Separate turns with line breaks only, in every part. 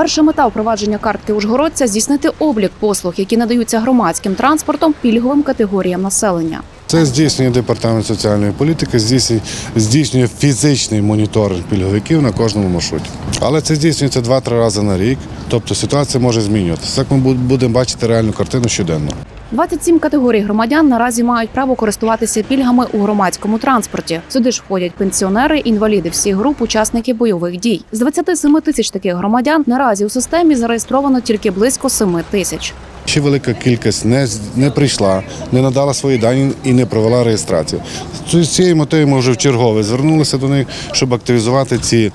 Перша мета впровадження картки Ужгородця здійснити облік послуг, які надаються громадським транспортом пільговим категоріям населення.
Це здійснює департамент соціальної політики, здійснює, здійснює фізичний моніторинг пільговиків на кожному маршруті. Але це здійснюється 2-3 рази на рік, тобто ситуація може змінюватися. Так ми будемо бачити реальну картину щоденно.
27 категорій громадян наразі мають право користуватися пільгами у громадському транспорті. Сюди ж входять пенсіонери, інваліди всіх груп, учасники бойових дій. З 27 тисяч таких громадян наразі у системі зареєстровано тільки близько 7 тисяч.
Ще велика кількість не, не прийшла, не надала свої дані і не провела реєстрацію. З цією метою ми вже вчергове звернулися до них, щоб активізувати ці,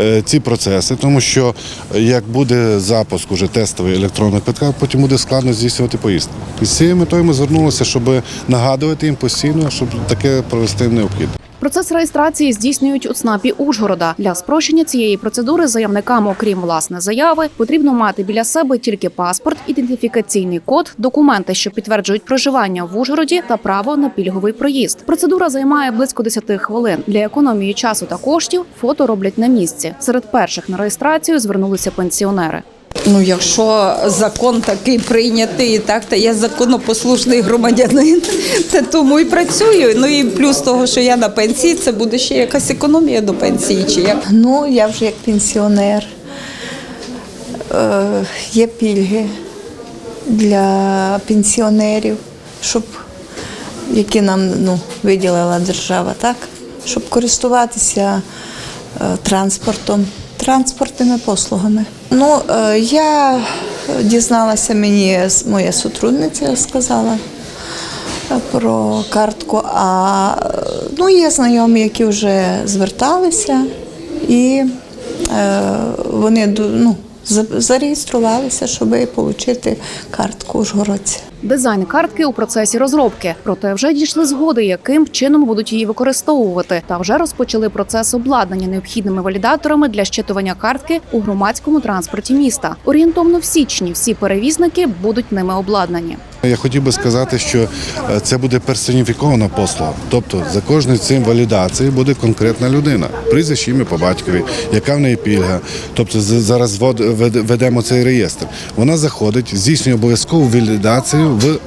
е, ці процеси, тому що е, як буде запуск уже тестовий електронного квитка, потім буде складно здійснювати поїздку. І з цією метою ми звернулися, щоб нагадувати їм постійно, щоб таке провести необхідно.
Процес реєстрації здійснюють у ЦНАПі Ужгорода. Для спрощення цієї процедури заявникам, окрім власне заяви, потрібно мати біля себе тільки паспорт, ідентифікаційний код, документи, що підтверджують проживання в Ужгороді, та право на пільговий проїзд. Процедура займає близько 10 хвилин. Для економії часу та коштів фото роблять на місці. Серед перших на реєстрацію звернулися пенсіонери.
Ну, якщо закон такий прийнятий, так, то я законопослушний громадянин, то тому і працюю. Ну і плюс того, що я на пенсії, це буде ще якась економія до пенсії. Чи як?
Ну, я вже як пенсіонер. Е, є пільги для пенсіонерів, щоб, які нам ну, виділила держава, так? щоб користуватися е, транспортом, транспортними послугами. Ну, е, я дізналася, мені моя сотрудниця сказала е, про картку, а ну, є знайомі, які вже зверталися, і е, вони ну, зареєструвалися, щоб отримати картку Ужгородця.
Дизайн картки у процесі розробки, проте вже дійшли згоди, яким чином будуть її використовувати, та вже розпочали процес обладнання необхідними валідаторами для щитування картки у громадському транспорті міста. Орієнтовно в січні всі перевізники будуть ними обладнані.
Я хотів би сказати, що е, це буде персоніфікована послуга. Тобто за кожною цим валідацією буде конкретна людина, прізвище ім'я по батькові, яка в неї пільга. Тобто зараз ведемо цей реєстр. Вона заходить, здійснює обов'язкову валідацію в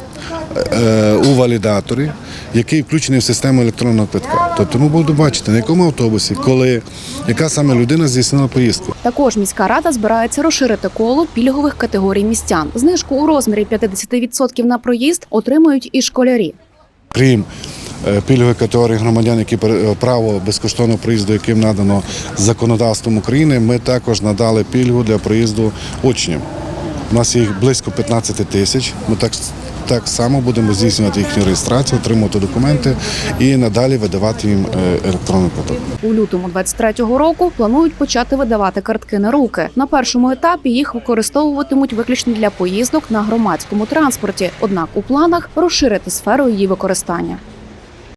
е, у валідаторі, який включений в систему електронного квитка. Тобто ми будемо бачити, на якому автобусі, коли, яка саме людина здійснила поїздку.
Також міська рада збирається розширити коло пільгових категорій містян. Знижку у розмірі 50% на проїзд отримують і школярі.
Крім е, пільгової категорії громадян, які пере- право безкоштовного проїзду, яким надано законодавством України, ми також надали пільгу для проїзду учням. У нас їх близько 15 тисяч. Ми так, так само будемо здійснювати їхню реєстрацію, отримувати документи і надалі видавати їм е, електронний поток.
У лютому 23-го року планують почати видавати картки на руки. На першому етапі їх використовуватимуть виключно для поїздок на громадському транспорті. Однак у планах розширити сферу її використання.